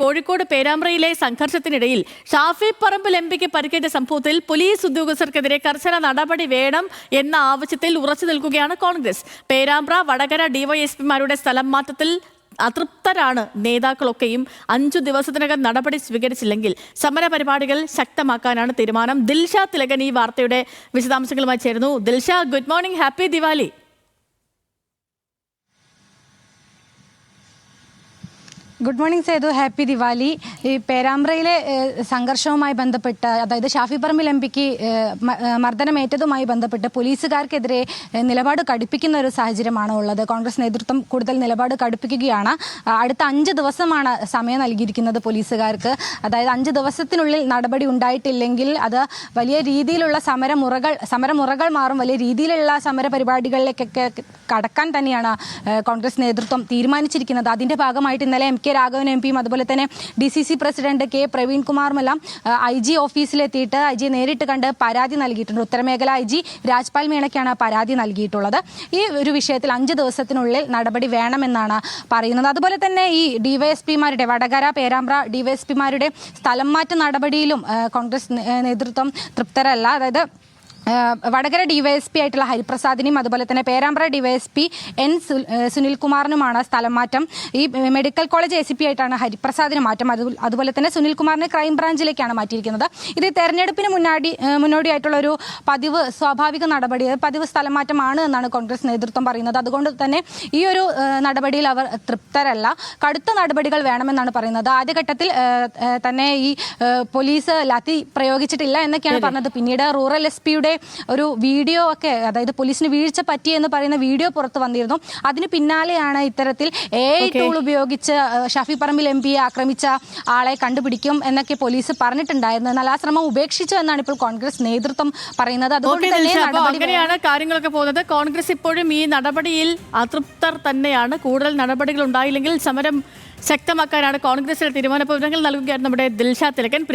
കോഴിക്കോട് പേരാമ്പ്രയിലെ സംഘർഷത്തിനിടയിൽ ഷാഫി പറമ്പിൽ എം പിക്ക് പരിക്കേറ്റ സംഭവത്തിൽ പോലീസ് ഉദ്യോഗസ്ഥർക്കെതിരെ കർശന നടപടി വേണം എന്ന ആവശ്യത്തിൽ ഉറച്ചു നിൽക്കുകയാണ് കോൺഗ്രസ്. പേരാമ്പ്ര വടകര ഡിവൈഎസ്പിമാരുടെ സ്ഥലം മാറ്റത്തിൽ അതൃപ്തരാണ് നേതാക്കളൊക്കെയും. അഞ്ചു ദിവസത്തിനകം നടപടി സ്വീകരിച്ചില്ലെങ്കിൽ സമര പരിപാടികൾ ശക്തമാക്കാനാണ് തീരുമാനം. ദിൽഷ തിലകൻ ഈ വാർത്തയുടെ വിശദാംശങ്ങളുമായി ചേരുന്നു. Dilsha good morning. Happy Diwali. Good morning Sethu happy Diwali ഈ പേരാമ്പ്രയിലെ സംഘർഷവുമായി ബന്ധപ്പെട്ട് അതായത് ഷാഫി പറമ്പിൽ എം പിക്ക് മർദ്ദനമേറ്റതുമായി ബന്ധപ്പെട്ട് പോലീസുകാർക്കെതിരെ നിലപാട് കടുപ്പിക്കുന്ന ഒരു സാഹചര്യമാണ് ഉള്ളത്. കോൺഗ്രസ് നേതൃത്വം കൂടുതൽ നിലപാട് കടുപ്പിക്കുകയാണ്. അടുത്ത അഞ്ച് ദിവസമാണ് സമയം നൽകിയിരിക്കുന്നത് പോലീസുകാർക്ക്. അതായത് അഞ്ച് ദിവസത്തിനുള്ളിൽ നടപടി ഉണ്ടായിട്ടില്ലെങ്കിൽ അത് വലിയ രീതിയിലുള്ള സമരമുറകൾ സമരമുറകൾ മാറും. വലിയ രീതിയിലുള്ള സമര പരിപാടികളിലേക്കൊക്കെ കടക്കാൻ തന്നെയാണ് കോൺഗ്രസ് നേതൃത്വം തീരുമാനിച്ചിരിക്കുന്നത്. അതിന്റെ ഭാഗമായിട്ട് ഇന്നലെ എം കെ രാഘവൻ എം പിയും അതുപോലെ തന്നെ D C C president K പ്രവീൺകുമാറുമെല്ലാം I G ഓഫീസിലെത്തിയിട്ട് ഐ ജി നേരിട്ട് കണ്ട് പരാതി നൽകിയിട്ടുണ്ട്. ഉത്തരമേഖല ഐ ജി രാജ്പാൽ മീണയ്ക്കാണ് പരാതി നൽകിയിട്ടുള്ളത്. ഈ ഒരു വിഷയത്തിൽ അഞ്ച് ദിവസത്തിനുള്ളിൽ നടപടി വേണമെന്നാണ് പറയുന്നത്. അതുപോലെ തന്നെ ഈ ഡിവൈഎസ്പിമാരുടെ വടകര പേരാമ്പ്ര ഡിവൈഎസ്പിമാരുടെ സ്ഥലം മാറ്റ നടപടിയിലും കോൺഗ്രസ് നേതൃത്വം തൃപ്തരല്ല. അതായത് വടകര ഡിവൈഎസ്പി ആയിട്ടുള്ള ഹരിപ്രസാദിനെയും അതുപോലെ തന്നെ പേരാമ്പ്ര ഡിവൈഎസ്പി എൻ സുനിൽകുമാറിനുമാണ് സ്ഥലം മാറ്റം. ഈ medical college A C P ആയിട്ടാണ് ഹരിപ്രസാദിന് മാറ്റം. അത് അതുപോലെ തന്നെ സുനിൽകുമാറിനെ ക്രൈംബ്രാഞ്ചിലേക്കാണ് മാറ്റിയിരിക്കുന്നത്. ഇത് തെരഞ്ഞെടുപ്പിന് മുന്നാടി മുന്നോടിയായിട്ടുള്ള ഒരു പതിവ് സ്വാഭാവിക നടപടി പതിവ് സ്ഥലം മാറ്റമാണ് എന്നാണ് കോൺഗ്രസ് നേതൃത്വം പറയുന്നത്. അതുകൊണ്ട് തന്നെ ഈ ഒരു നടപടിയിൽ അവർ തൃപ്തരല്ല. കടുത്ത നടപടികൾ വേണമെന്നാണ് പറയുന്നത്. ആദ്യഘട്ടത്തിൽ തന്നെ ഈ പോലീസ് ലത്തി പ്രയോഗിച്ചിട്ടില്ല എന്നൊക്കെയാണ് പറഞ്ഞത്. പിന്നീട് റൂറൽ എസ് പിയുടെ ഒരു വീഡിയോ ഒക്കെ അതായത് പോലീസിന് വീഴ്ച പറ്റി എന്ന് പറയുന്ന വീഡിയോ പുറത്ത് വന്നിരുന്നു. അതിന് പിന്നാലെയാണ് ഇത്തരത്തിൽ എ ടൂൾ ഉപയോഗിച്ച് ഷാഫി പറമ്പിൽ എം പിയെ ആക്രമിച്ച ആളെ കണ്ടുപിടിക്കും എന്നൊക്കെ പോലീസ് പറഞ്ഞിട്ടുണ്ടായിരുന്നു. എന്നാൽ ആ ശ്രമം ഉപേക്ഷിച്ചു എന്നാണ് ഇപ്പോൾ കോൺഗ്രസ് നേതൃത്വം പറയുന്നത്. അതുകൊണ്ട് തന്നെ അങ്ങനെയാണ് കാര്യങ്ങളൊക്കെ പോകുന്നത്. കോൺഗ്രസ് ഇപ്പോഴും ഈ നടപടിയിൽ അതൃപ്തർ തന്നെയാണ്. കൂടുതൽ നടപടികൾ ഉണ്ടായില്ലെങ്കിൽ സമരം ശക്തമാക്കാനാണ് കോൺഗ്രസിന്റെ തീരുമാന. വിവരങ്ങൾ നൽകുകയായിരുന്നു നമ്മുടെ ദിൽഷാ തിലകൻ.